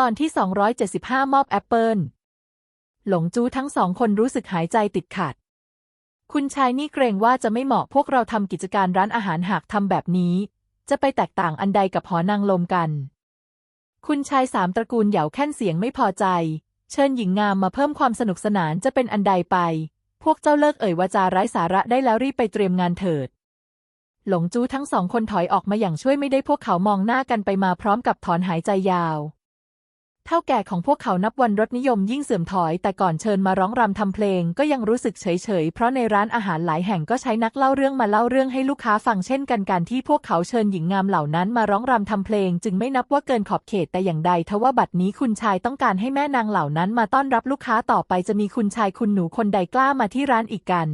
ตอนที่ 275 มอบแอปเปิลหลงจู้ทั้งสองคนรู้สึกหายใจติดขัด คุณชายนี่เกรงว่าจะไม่เหมาะพวกเราทำกิจการร้านอาหารหากทำแบบนี้ จะไปแตกต่างอันใดกับหอนางลมกัน คุณชายสามตระกูลเหยาแค่นเสียงไม่พอใจ เชิญหญิงงามมาเพิ่มความสนุกสนานจะเป็นอันใดไป พวกเจ้าเลิกเอ่ยวาจาไร้สาระได้แล้วรีบไปเตรียมงานเถิด หลงจู้ทั้งสองคนถอยออกมาอย่างช่วยไม่ได้พวกเขามองหน้ากันไปมาพร้อมกับถอนหายใจยาว เท่าแก่ของพวกเขานับวันรสนิยมยิ่งเสื่อมถอย แต่ก่อนเชิญมาร้องรำทำเพลง ก็ยังรู้สึกเฉยๆ เพราะในร้านอาหารหลายแห่งก็ใช้นักเล่าเรื่องมาเล่าเรื่องให้ลูกค้าฟังเช่นกันการที่พวกเขาเชิญหญิงงามเหล่านั้นมาร้องรำทำเพลง จึงไม่นับว่าเกินขอบเขตแต่อย่างใดทว่าบัดนี้คุณชายต้องการให้แม่นางเหล่านั้นมาต้อนรับลูกค้าต่อไปจะมีคุณชายคุณหนูคนใดกล้ามาที่ร้านอีกกัน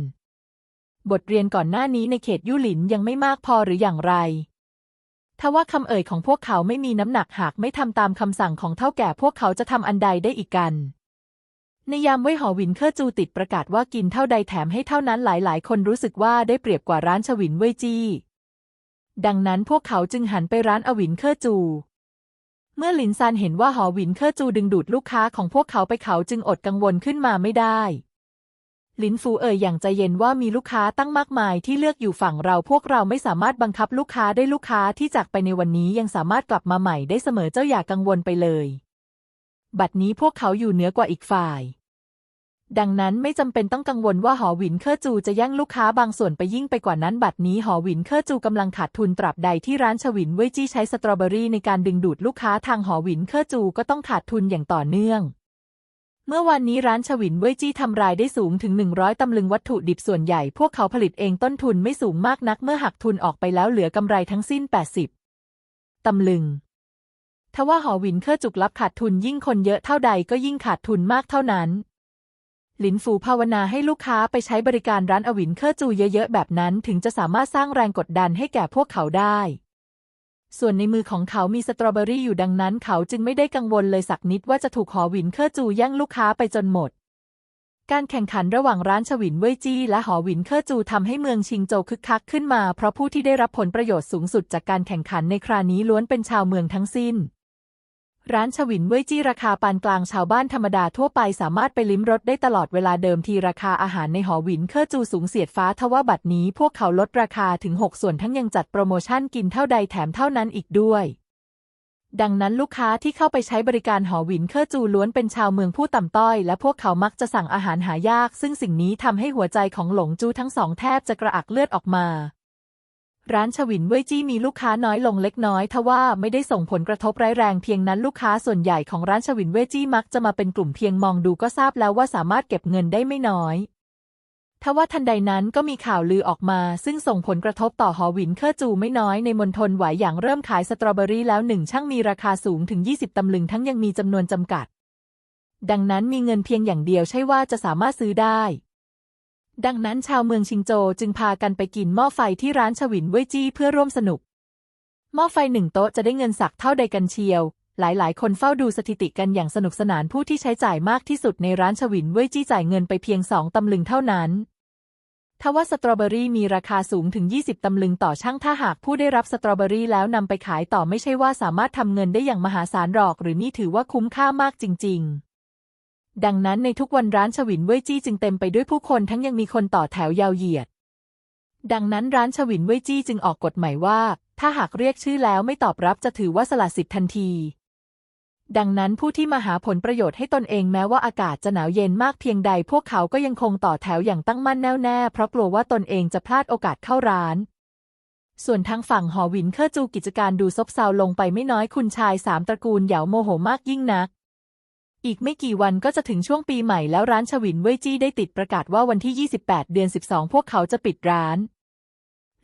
บทเรียนก่อนหน้านี้ในเขตยู่หลินยังไม่มากพอหรืออย่างไร ทว่าคำเอ่ยของพวกเขาไม่มีน้ำหนักหากไม่ทำตามคำสั่งของเท่าแก่พวกเขาจะทำอันใดได้อีกกันในยามไว้หอวินเคอร์จูติดประกาศว่ากินเท่าใดแถมให้เท่านั้นหลายๆ คนรู้สึกว่าได้เปรียบกว่าร้านชวินเว่ยจี้ ดังนั้นพวกเขาจึงหันไปร้านอวินเคอร์จู เมื่อหลินซานเห็นว่าหอวินเคอร์จูดึงดูดลูกค้าของพวกเขาไปเขาจึงอดกังวลขึ้นมาไม่ได้ ลินฟูเอ่ยอย่างใจเย็นว่ามีลูกค้าตั้งมากมายที่เลือกอยู่ฝั่งเราพวกเราไม่สามารถบังคับลูกค้าได้ลูกค้าที่จากไปในวันนี้ยังสามารถกลับมาใหม่ได้เสมอเจ้าอย่ากังวลไปเลย บัดนี้พวกเขาอยู่เหนือกว่าอีกฝ่าย ดังนั้นไม่จำเป็นต้องกังวลว่าหอหวินเคอร์จูจะแย่งลูกค้าบางส่วนไปยิ่งไปกว่านั้น บัดนี้หอหวินเคอร์จูกำลังขาดทุนตราบใดที่ร้านชวินเว่ยจี้ใช้สตรอเบอรี่ในการดึงดูดลูกค้าทางหอหวินเคอร์จูก็ต้องขาดทุนอย่างต่อเนื่อง เมื่อวันนี้ร้านชวินเว่ยจี้ทำรายได้สูงถึง 100 ตำลึงวัตถุดิบส่วนใหญ่ พวกเขาผลิตเองต้นทุนไม่สูงมากนักเมื่อหักทุนออกไปแล้วเหลือกำไรทั้งสิ้น 80 ตำลึง ทว่าหอวินเคอร์จุกรับขาดทุนยิ่งคนเยอะเท่าใดก็ยิ่งขาดทุนมากเท่านั้น หลินฟูภาวนาให้ลูกค้าไปใช้บริการร้านอวินเคอร์จูเยอะๆแบบนั้น ถึงจะสามารถสร้างแรงกดดันให้แก่พวกเขาได้ ส่วนในมือของเขามีสตรอเบอรี่อยู่ดังนั้น เขาจึงไม่ได้กังวลเลยสักนิดว่าจะถูกหอหวินเคอจูแย่งลูกค้าไปจนหมด การแข่งขันระหว่างร้านชวินเว่ยจี้และหอหวินเคอจูทำให้เมืองชิงโจวคึกคักขึ้นมา เพราะผู้ที่ได้รับผลประโยชน์สูงสุดจากการแข่งขันในครานี้ล้วนเป็นชาวเมืองทั้งสิ้น ร้านชวินเว่ยจี้ราคาปานกลางชาวบ้านธรรมดาทั่วไปสามารถไปลิ้มรสได้ตลอดเวลาเดิมทีราคาอาหารในหอหวินเคอร์จูสูงเสียดฟ้าทว่าบัดนี้พวกเขาลดราคาถึง 6 ส่วนทั้งยังจัดโปรโมชั่นกินเท่าใดแถมเท่านั้นอีกด้วยดังนั้นลูกค้าที่เข้าไปใช้บริการหอวินเคอร์จูล้วนเป็นชาวเมืองผู้ต่ำต้อย และพวกเขามักจะสั่งอาหารหายาก ซึ่งสิ่งนี้ทำให้หัวใจของหลงจูทั้งสองแทบจะกระอักเลือดออกมา ร้านชวินเว่ยจี้มีลูกค้าน้อยลงเล็กน้อยทว่าไม่ได้ส่งผลกระทบร้ายแรงเพียงนั้นลูกค้าส่วนใหญ่ของร้านชวินเว่ยจี้มักจะมาเป็นกลุ่มเพียงมองดูก็ทราบแล้วว่าสามารถเก็บเงินได้ไม่น้อยทว่าทันใดนั้นก็มีข่าวลือออกมา ซึ่งส่งผลกระทบต่อหอวินเคอร์จูไม่น้อยในมณฑลหวายอย่างเริ่มขายสตรอเบอรี่แล้วหนึ่งช่างมีราคาสูงถึง 20 ตำลึงทั้งยังมีจำนวนจำกัด ดังนั้นมีเงินเพียงอย่างเดียวใช่ว่าจะสามารถซื้อได้ ดังนั้นชาวเมืองชิงโจจึงพากันไปกินหม้อไฟที่ร้านชวินเว่ยจี้เพื่อร่วมสนุก หม้อไฟหนึ่งโต๊ะจะได้เงินสักเท่าใดกันเชียว หลายๆ คนเฝ้าดูสถิติกันอย่างสนุกสนานผู้ที่ใช้จ่ายมากที่สุดในร้านชวินเว่ยจี้จ่ายเงินไปเพียงสองตำลึงเท่านั้นทว่าสตรอเบอรี่มีราคาสูงถึง 20 ตำลึงต่อช่างถ้าหากผู้ได้รับสตรอเบอรี่แล้วนำไปขายต่อไม่ใช่ว่าสามารถทำเงินได้อย่างมหาศาลหรอก หรือนี่ถือว่าคุ้มค่ามากจริง ๆ ดังนั้นในทุกวันร้านชวินเว่ยจี้จึงเต็มไปด้วยผู้คนทั้งยังมีคนต่อแถวยาวเหยียด ดังนั้นร้านชวินเว่ยจี้จึงออกกฎหมายว่า ถ้าหากเรียกชื่อแล้วไม่ตอบรับจะถือว่าสละสิทธิ์ทันที ดังนั้นผู้ที่มาหาผลประโยชน์ให้ตนเองแม้ว่าอากาศจะหนาวเย็นมากเพียงใด พวกเขาก็ยังคงต่อแถวอย่างตั้งมั่นแน่วแน่ เพราะกลัวว่าตนเองจะพลาดโอกาสเข้าร้านส่วนทางฝั่งหอวินเคอร์จูกิจการดูซบเซาลงไปไม่น้อยคุณชายสามตระกูลเหยาโมโหมากยิ่งนัก อีกไม่กี่วันก็จะถึงช่วงปีใหม่แล้วร้านชวินเว่ยจี้ได้ติดประกาศว่าวันที่ 28 เดือน 12 พวกเขาจะปิดร้าน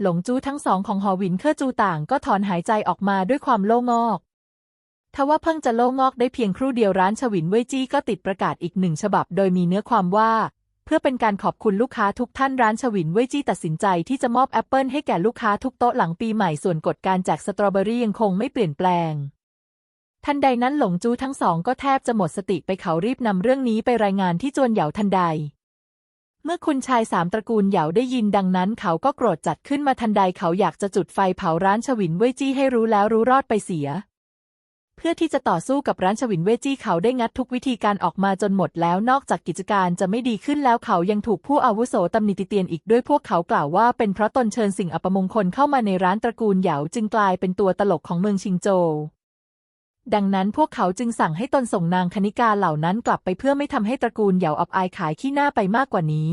หลงจู้ทั้งสองของหอวินเคอร์จูต่างก็ถอนหายใจออกมาด้วยความโล่งอกทว่าเพิ่งจะโล่งอกได้เพียงครู่เดียวร้านชวินเว่ยจี้ก็ติดประกาศอีกหนึ่งฉบับ โดยมีเนื้อความว่า เพื่อเป็นการขอบคุณลูกค้าทุกท่านร้านชวินเว่ยจี้ตัดสินใจที่จะมอบแอปเปิลให้แก่ลูกค้าทุกโต๊ะหลังปีใหม่ส่วนกฎการแจกสตรอเบอรี่ยังคงไม่เปลี่ยนแปลง ทันใดนั้นหลงจูทั้งสองก็แทบจะหมดสติไปเขารีบนำเรื่องนี้ไปรายงานที่จวนเหยาทันใด เมื่อคุณชายสามตระกูลเหยาได้ยินดังนั้น เขาก็โกรธจัดขึ้นมาทันใดเขาอยากจะจุดไฟเผาร้านชวินเว่ยจี้ให้รู้แล้วรู้รอดไปเสีย เพื่อที่จะต่อสู้กับร้านชวินเวจี้เขาได้งัดทุกวิธีการออกมาจนหมดแล้วนอกจากกิจการจะไม่ดีขึ้นแล้วเขายังถูกผู้อาวุโสตำหนิติเตียนอีกด้วยพวกเขากล่าวว่าเป็นเพราะตนเชิญสิ่งอัปมงคลเข้ามาในร้านตระกูลเหยาจึงกลายเป็นตัวตลกของเมืองชิงโจว ดังนั้นพวกเขาจึงสั่งให้ตนส่งนางคณิกาเหล่านั้นกลับไปเพื่อไม่ทำให้ตระกูลเหยาอับอายขายขี้หน้าไปมากกว่านี้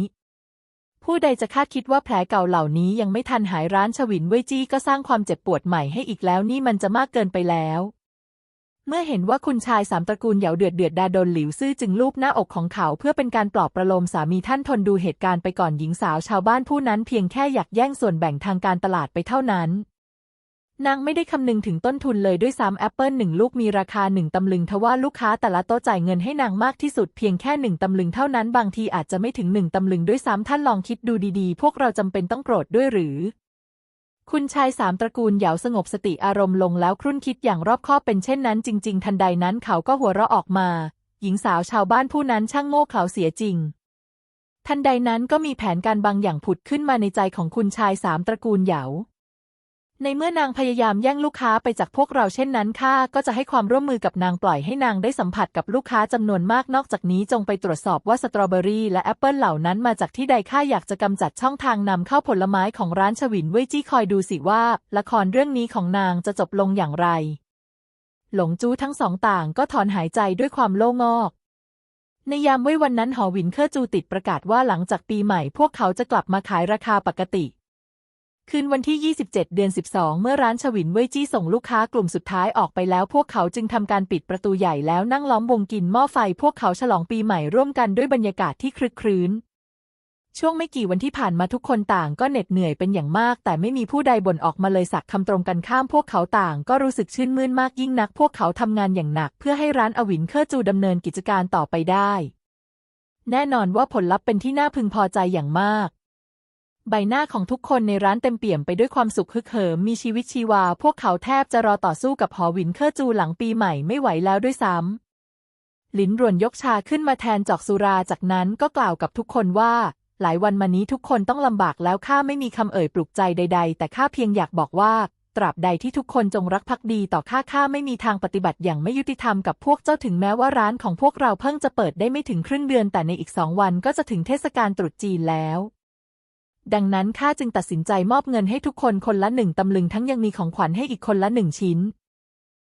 ผู้ใดจะคาดคิดว่าแผลเก่าเหล่านี้ยังไม่ทันหายร้านชวินเว่ยจี้ก็สร้างความเจ็บปวดใหม่ให้อีกแล้วนี่มันจะมากเกินไปแล้ว เมื่อเห็นว่าคุณชายสามตระกูลเหยาเดือดเดือดดาดนหลิวซื่อจึงลูบหน้าอกของเขาเพื่อเป็นการปลอบประโลมสามีท่านทนดูเหตุการณ์ไปก่อนหญิงสาวชาวบ้านผู้นั้นเพียงแค่อยากแย่งส่วนแบ่งทางการตลาดไปเท่านั้น นางไม่ได้คำนึงถึงต้นทุนเลยด้วยซ้ำแอปเปิลหนึ่งลูกมีราคาหนึ่งตำลึงทว่าลูกค้าแต่ละโต๊ะจ่ายเงินให้นางมากที่สุดเพียงแค่หนึ่งตำลึงเท่านั้นบางทีอาจจะไม่ถึงหนึ่งตำลึงด้วยซ้ำท่านลองคิดดูดีๆ พวกเราจำเป็นต้องโกรธด้วยหรือ คุณชายสามตระกูลเหยาสงบสติอารมณ์ลงแล้วครุ่นคิดอย่างรอบคอบเป็นเช่นนั้นจริง ๆ ทันใดนั้นเขาก็หัวเราะออกมา หญิงสาวชาวบ้านผู้นั้นช่างโง่เขลาเสียจริงทันใดนั้นก็มีแผนการบางอย่างผุดขึ้นมาในใจของคุณชายสามตระกูลเหยา ในเมื่อนางพยายามแย่งลูกค้าไปจากพวกเราเช่นนั้นข้าก็จะให้ความร่วมมือกับนางปล่อยให้นางได้สัมผัสกับลูกค้าจำนวนมากนอกจากนี้จงไปตรวจสอบว่าสตรอเบอรี่และแอปเปิลเหล่านั้นมาจากที่ใดข้าอยากจะกำจัดช่องทางนำเข้าผลไม้ของร้านชวินเว่ยจี้คอยดูสิว่า ละครเรื่องนี้ของนางจะจบลงอย่างไร หลงจู้ทั้งสองต่างก็ถอนหายใจด้วยความโล่งอกในยามไว้วันนั้นหอวินเคอร์จูติดประกาศว่าหลังจากปีใหม่พวกเขาจะกลับมาขายราคาปกติ คืนวันที่ 27 เดือน 12 เมื่อร้านชวินเว่ยจี้ส่งลูกค้ากลุ่มสุดท้ายออกไปแล้ว พวกเขาจึงทำการปิดประตูใหญ่แล้วนั่งล้อมวงกินหม้อไฟ พวกเขาฉลองปีใหม่ร่วมกันด้วยบรรยากาศที่คลึกครื้น ช่วงไม่กี่วันที่ผ่านมาทุกคนต่างก็เหน็ดเหนื่อยเป็นอย่างมาก แต่ไม่มีผู้ใดบ่นออกมาเลยสักคำตรงกันข้าม พวกเขาต่างก็รู้สึกชื่นมื่นมากยิ่งนัก พวกเขาทำงานอย่างหนัก เพื่อให้ร้านอวินเคอร์จูดำเนินกิจการต่อไปได้ แน่นอนว่าผลลัพธ์เป็นที่น่าพึงพอใจอย่างมาก ใบหน้าของทุกคนในร้านเต็มเปี่ยมไปด้วยความสุขฮึกเหิมมีชีวิตชีวา พวกเขาแทบจะรอต่อสู้กับหอหวินเคอร์จูหลังปีใหม่ไม่ไหวแล้วด้วยซ้ำลินรวนยกชาขึ้นมาแทนจอกสุราจากนั้นก็กล่าวกับทุกคนว่า หลายวันมานี้ทุกคนต้องลำบากแล้วข้าไม่มีคำเอ่ยปลุกใจใด ๆ แต่ข้าเพียงอยากบอกว่า ตราบใดที่ทุกคนจงรักภักดีต่อข้าข้าไม่มีทางปฏิบัติอย่างไม่ยุติธรรมกับพวกเจ้าถึงแม้ว่าร้านของพวกเราเพิ่งจะเปิดได้ไม่ถึงครึ่งเดือนแต่ในอีกสองวันก็จะถึงเทศกาลตรุษจีนแล้ว ดังนั้นข้าจึงตัดสินใจมอบเงินให้ทุกคนคนละหนึ่งตำลึงทั้งยังมีของขวัญให้อีกคนละหนึ่งชิ้น